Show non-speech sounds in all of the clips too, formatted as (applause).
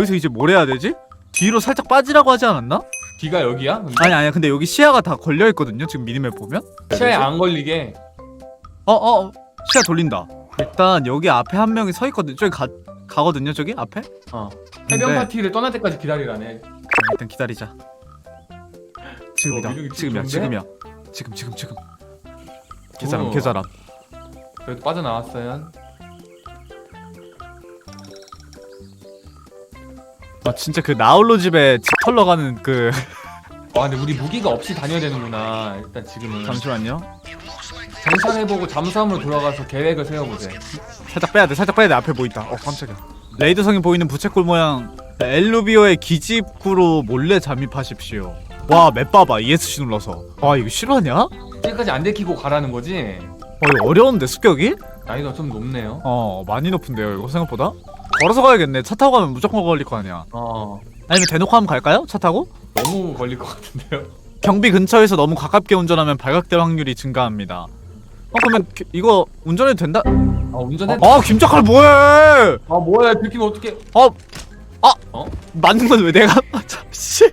여기서 이제 뭘 해야 되지? 뒤로 살짝 빠지라고 하지 않았나? D가 여기야? 근데? 아니 아니야. 근데 여기 시야가 다 걸려 있거든요 지금 미니맵 보면? 시야에 안 걸리게. 어 어 어, 시야 돌린다. 일단 여기 앞에 한 명이 서 있거든요 저기 가, 가거든요 저기? 앞에? 어. 해변 근데 파티를 떠날 때까지 기다리라네. 일단 기다리자. 지금이다. 어, 미국이 지금이야? 지금이야. 지금 지금 지금. 오. 개사람 그래도 빠져나왔어요 아 진짜 그 나홀로 집에 집 털러 가는 그 (laughs) 와 근데 우리 무기가 없이 다녀야 되는구나 일단 지금은. 잠시만요. 정찰해보고 잠수함으로 돌아가서 계획을 세워보세 살짝 빼야 돼 살짝 빼야 돼 앞에 보인다. 어 깜짝이야. 레이더성이 보이는 부채꼴 모양 엘루비오의 기지입구로 몰래 잠입하십시오. 와 맵 봐봐 ESC 눌러서. 아 이거 실화냐? 어 여기까지 안 들키고 가라는 거지? 이거 어려운데 습격이? 난이도가 좀 높네요. 어 많이 높은데요 이거 생각보다 걸어서 가야겠네 차 타고 가면 무조건 걸릴 거 아니야 어 아니면 대놓고 한번 갈까요? 차 타고? 너무 걸릴 것 같은데요? 경비 근처에서 너무 가깝게 운전하면 발각될 확률이 증가합니다 어 그러면 기- 이거 운전해도 된다? 아 운전해? 아 김작할 뭐해 아 뭐야 들키면 어떡해 어? 아! 어? 맞는 건 왜 내가 (laughs) 씨.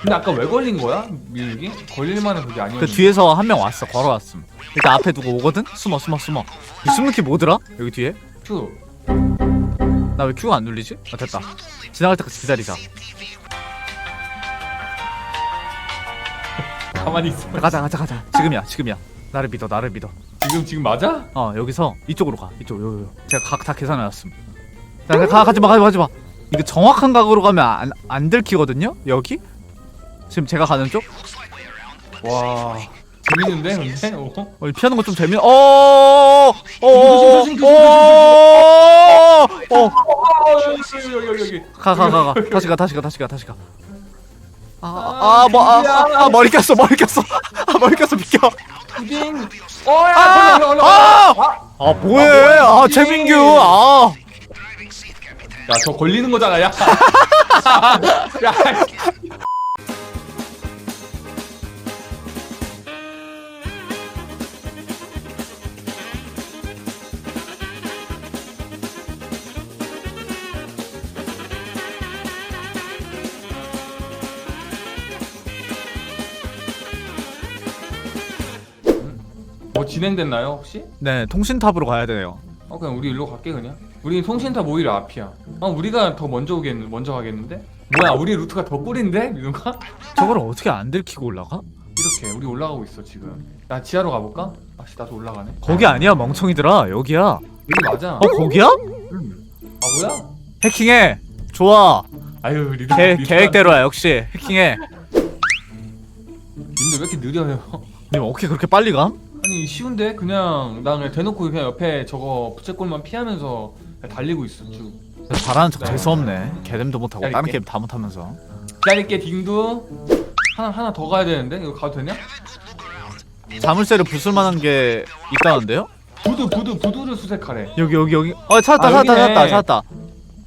근데 아까 왜 걸린 거야? 미국이? 걸릴만한 그게 그 아니었는데 뒤에서 한 명 왔어 걸어왔음 일단 앞에 누구 오거든? 숨어 숨어 숨어 이 숨는 키 뭐더라? 여기 뒤에? 큐 나왜 큐가 안 눌리지? 아 됐다 지나갈 때까지 기다리자 (laughs) 가만히 있어 가자 가자 가자 지금이야 지금이야 나를 믿어 나를 믿어 지금 지금 맞아? 어 여기서 이쪽으로 가 이쪽 요, 요, 요. 제가 각 다 계산해놨음 자 가, 가지마 가지마 가지마 이거 정확한 각으로 가면 안, 안 들키거든요? 여기? 지금 제가 가는 쪽? 와 재밌는데 근데? 어? 어, 피하는 거 좀 재미. 어, 어, 어, 어, 조심, 조심, 조심, 어, 어, 어 여기 여기 여기 여기 가, 가, 가, 가. 다시 가, 다시 가, 다시 가, 다시 가. 아, 아, 뭐, 아, 아, 아, 머리 꼈어, 머리 꼈어. 아, 머리 꼈어, 비켜. 푸딩 어야 아, 올라 아! 올라 아, 뭐해? 아? 재민규. 아, 야저 걸리는 거잖아 야 (laughs) 야, 진행됐나요 혹시? 네, 통신탑으로 가야 돼요. 어 그냥 우리 일로 갈게 그냥 우리 통신탑 오히려 앞이야 어 우리가 더 먼저 오겠는 먼저 가겠는데 뭐야 우리 루트가 더 꿀인데 민우가 (laughs) 저걸 어떻게 안 들키고 올라가? 이렇게 우리 올라가고 있어 지금 나 지하로 가볼까 아씨 나도 올라가네 거기 아니야, 멍청이들아. 여기야. 여기 맞아 어, 거기야? 음. 아 뭐야 해킹해. 좋아. 아유 리더 계, 리더. 계획대로야, 역시. 해킹해. 님들 왜 이렇게 느려요 님 어떻게 그렇게 빨리 가? 아니 쉬운데 그냥 나 그냥 대놓고 그냥 옆에 저거 부채꼴만 피하면서 그냥 달리고 있어 쭉 잘하는 척 재수없네. 개dem도 못하고 다른 기다릴게. 게임 다 못하면서. 기다릴게 딩두 하나 하나 더 가야 되는데 이거 가도 되냐? 자물쇠를 부술 만한 게 있다는데요? 부두 부두 부두를 수색하래 여기 여기 여기. 어 찾았다 아, 찾았다 여기네. 찾았다 찾았다.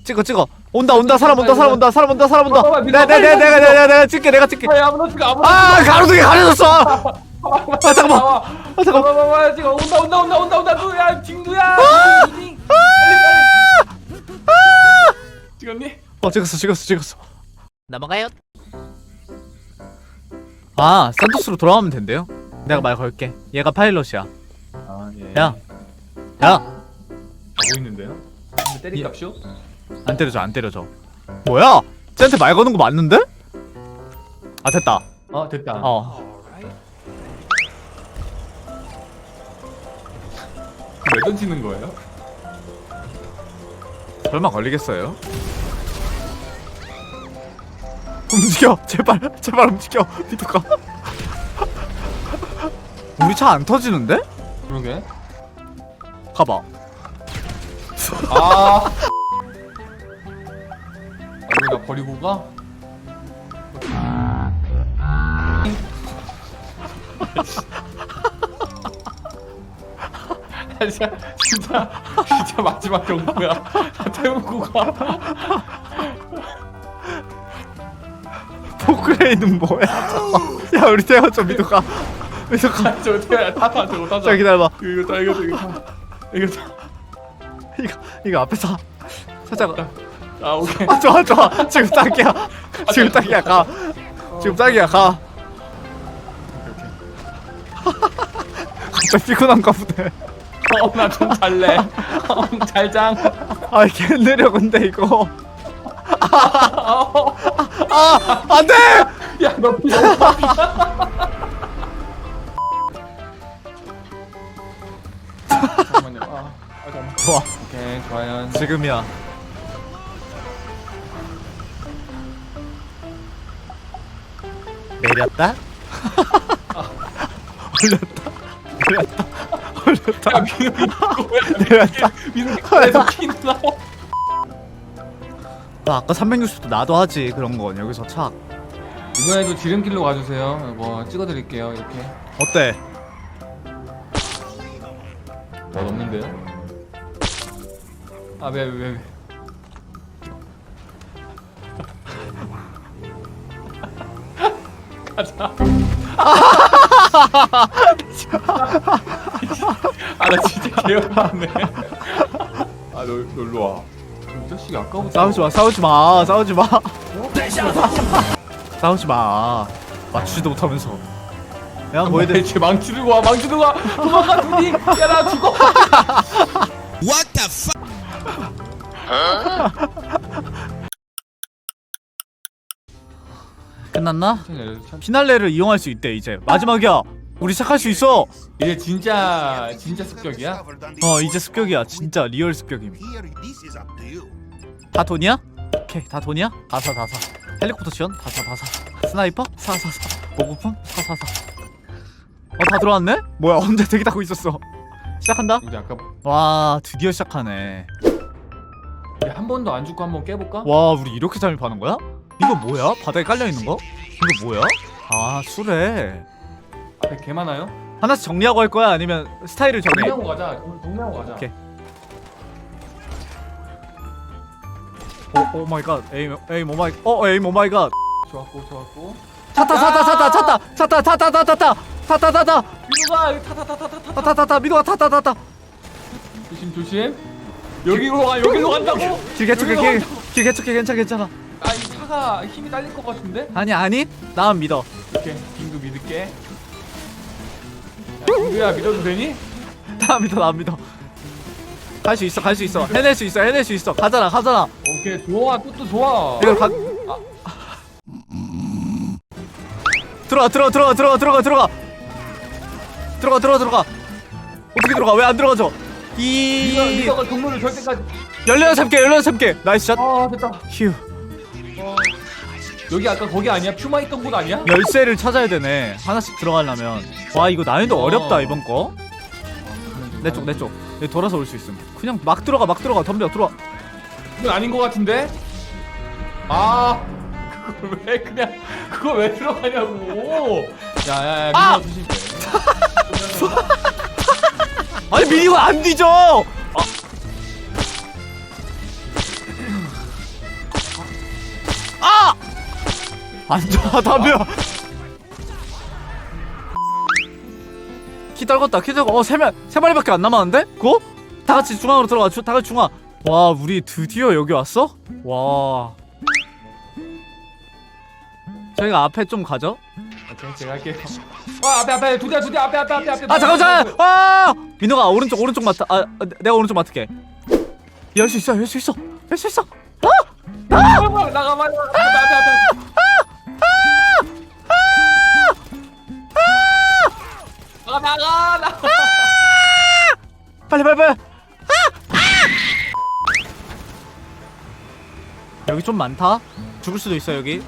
찍어 찍어. 온다 온다 사람 온다 사람 온다 사람 온다 사람 온다. 내가 내가 내가 내가 내가 내가 찍게 내가 찍게. 아야 아무나 지금 아무나 아 가로등이 가려졌어. (laughs) 아 잠깐만. 아 잠깐만. 잠깐만 지금 온다 온다 온다 온다 온다 누야 딩두야 딩 찍었니? 어 찍었어 찍었어 찍었어. 넘어가요. 아 산토스로 돌아가면 된대요. 내가 말 걸게. 얘가 파일럿이야. 아 예 야. 야. 가고 있는데요? 근데 때릴 값쇼? 안 때려줘 안 때려줘. 뭐야? 쟤한테 말 거는 거 맞는데? 아 됐다. 어 됐다 어. 왜 던지는 거예요? 설마 걸리겠어요? 움직여 제발 제발 움직여 미도가 우리 차 안 터지는데? 그러게 가봐 아 이거 나 버리고 가? (laughs) 진짜 진짜 진짜 마지막 경고야. 나 태우고 가. 포크레인은 뭐야? 야 우리 태워줘 미도 가. 미도 가. 저거 태야 타타 저거 타자. 자 기다려봐. 이거 타 이거 타 이거 타. 이거 타. 이거 이거 앞에 타. 살짝. 아 오케이. 아 좋아 좋아. 지금 딱이야. 지금 딱이야. 가. 지금 딱이야. 가. 갑자기 피곤한가 보네 어 나 좀 잘래. 어, 잘장. 아 개 느려 근데 이거. 어. 아 안 돼! 야너 피자 잠깐만요. 아, 아 잠깐만. 좋아. 오케이 좋아요. 지금이야. 내렸다 올렸다 야 민우 내렸다 민우 계속 아, 아까 360도 나도 하지 그런 건 여기서 착 이번에도 지름길로 가주세요 뭐 찍어드릴게요 이렇게 어때? 뭐 없는데요? 아왜 왜 왜, 왜. 가자 아 나 진짜 개열받네 아 너 놀러 와. 이 자식이 아까부터 싸우지 마 싸우지 마 싸우지 마 싸우지 마 맞추지도 못하면서 내가 뭐 돼? 대체 망치 들고 와 망치 들고 와 도망가 둘이 야나 죽어 What the fuck? 끝났나? 참- 피날레를 이용할 수 있대 이제 마지막이야 우리 시작할 수 있어 이제 진짜 진짜 습격이야? 어 이제 습격이야 진짜 리얼 습격임. 다 돈이야? 오케이 다 돈이야? 다사 다사 헬리콥터 지원 다사 다사 스나이퍼 사사사 보급품 사사사 어다 들어왔네? 뭐야 혼자 대기 타고 있었어 시작한다? 우리 아까 와 드디어 시작하네 우리 한 번도 안 죽고 한 번 깨볼까? 와 우리 이렇게 잠입하는 거야? 이거 뭐야? 바닥에 깔려 있는 거? 이거 뭐야? 아 수레 앞에 개 많아요? 하나씩 정리하고 할 거야? 아니면 스타일을 정해? 정리하고 가자. 정- 정리하고 가자. 오케이. 오, 오 마이 갓. 에임 에임 오 마이 어 에임 오 마이 갓. 좋았고 좋았고. 찼다 찼다 찼다 찼다 찼다 찼다 찼다 찼다 찼다 찼다 민우가 타타타타타타 탔다 탔다 미도가 탔다 탔다 조심 조심. 여기로 가 여기로 간다고? 길 개척해 여기로 길, 간다고? 길 개척해 괜찮아 괜찮아. 아이 차가 힘이 딸릴 것 같은데? 아니 아니. 나만 믿어. 오케이. 빙두 믿을게 야, 빙두야? 믿어도 되니? (laughs) 나만 믿어 나만 믿어. 갈 수 있어 갈 수 있어. 해낼 수 있어 해낼 수 있어. 가잖아 가잖아. 오케이 좋아. 또또 좋아. 이거 가 들어가 들어가 들어가 들어가 들어가 들어가. 들어가 들어가 들어가. 어떻게 들어가? 왜 안 들어가죠? 이 민우가 동물을 절 때까지 열려서 참게 열려서 참게 나이스 샷. 아 됐다. 휴. 어. 여기 아까 거기 아니야? 퓨마 있던 곳 아니야? 열쇠를 찾아야 되네 하나씩 들어가려면 와 이거 난이도 어. 어렵다 이번 거 내 쪽 내쪽 내 돌아서 올 수 있음 그냥 막 들어가 막 들어가 덤벼 들어와 이건 아닌 것 같은데? 아 그걸 왜 그냥 그거 왜 들어가냐고 야야야 아! 조심 (laughs) 아니 미니가 안 뒤져 앉아 담벼 키 떨궜다 키 떨고 어세 명세 마리밖에 안 남았는데? 그거? 다 같이 중앙으로 들어가 주- 다 같이 중앙. 와 우리 드디어 여기 왔어? 와. 저희가 앞에 좀 가죠? 오케이 제가 할게요. 아 앞에 앞에 두대 두대 앞에 앞에 앞에 앞에. 아 잠깐 잠깐 아 민호가 오른쪽 오른쪽 맡아 아 아, 내- 내가 오른쪽 맡을게. 열 수 있어 열 수 있어 열 수 있어. 아! 나가 나가 빨리 앞에 앞에 나가 나가 나가 빨리 빨리 빨리. 아! 아! 여기 좀 많다. 죽을 수도 있어 여기.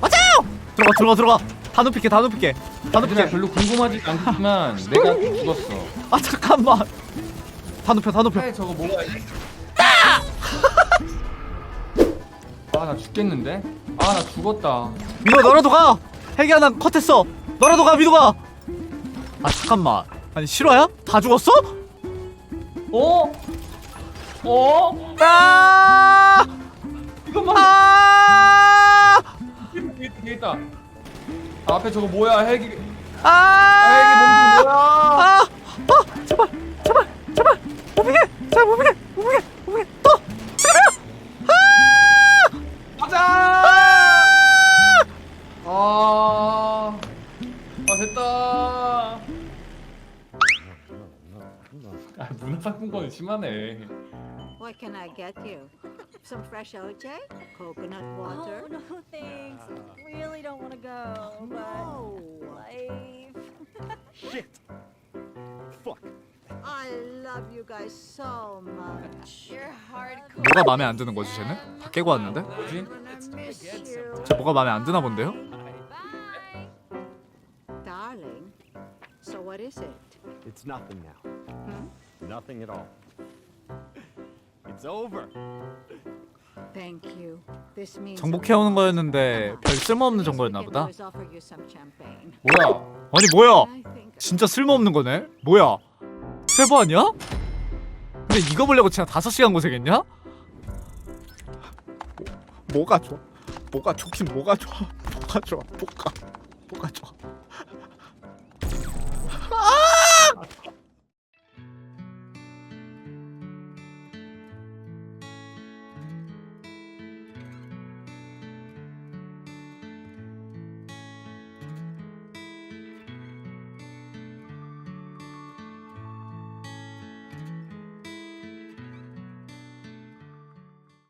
맞아요! 들어가 들어가 들어가. 다 눕힐게 다 눕힐게. 다 얘들아 눕힐게. 별로 궁금하지 않지만 (laughs) 내가 죽었어. 아 잠깐만. 다 눕혀 다 눕혀. 차에 저거 뭐가 아나 (laughs) 죽겠는데? 아 나 죽었다. 민호가 너라도 가! 헬기 하나 컷했어. 너라도 가 민호가 아 잠깐만 아니 실화야? 다 죽었어? 어? 어? 아! 이것만 아! 뒤에 있다, 뒤에 있다 아, 앞에 저거 뭐야 헬기 아! 헬기 몸이 뭐야 아! 아! 제발! 제발! 제발! 못 비게! 제발 못 비게! 상품권이 심하네 What can I get you? Some fresh OJ? Coconut water? Oh, no thanks. Really don't want to go. No. But life. Shit. Fuck. I love you guys so much. You're hardcore. 뭐가 마음에 안 드는 거지 쟤는? 다 깨고 왔는데? 뭐지? And I miss you. 쟤 뭐가 마음에 안 드나 본데요? Darling, so what is it? It's nothing now. Hmm? Nothing at all. (laughs) It's over. Thank you. This means 정복해오는 거였는데 별 쓸모없는 정보였나 보다. 뭐야 아니 뭐야 진짜 쓸모없는 거네? 뭐야 세부 아니야? 근데 이거 보려고 진짜 다섯 시간 고생했냐? 뭐가 좋아? 뭐가 좋긴 뭐가 좋아? 뭐가 좋아? 뭐가 뭐가 좋아?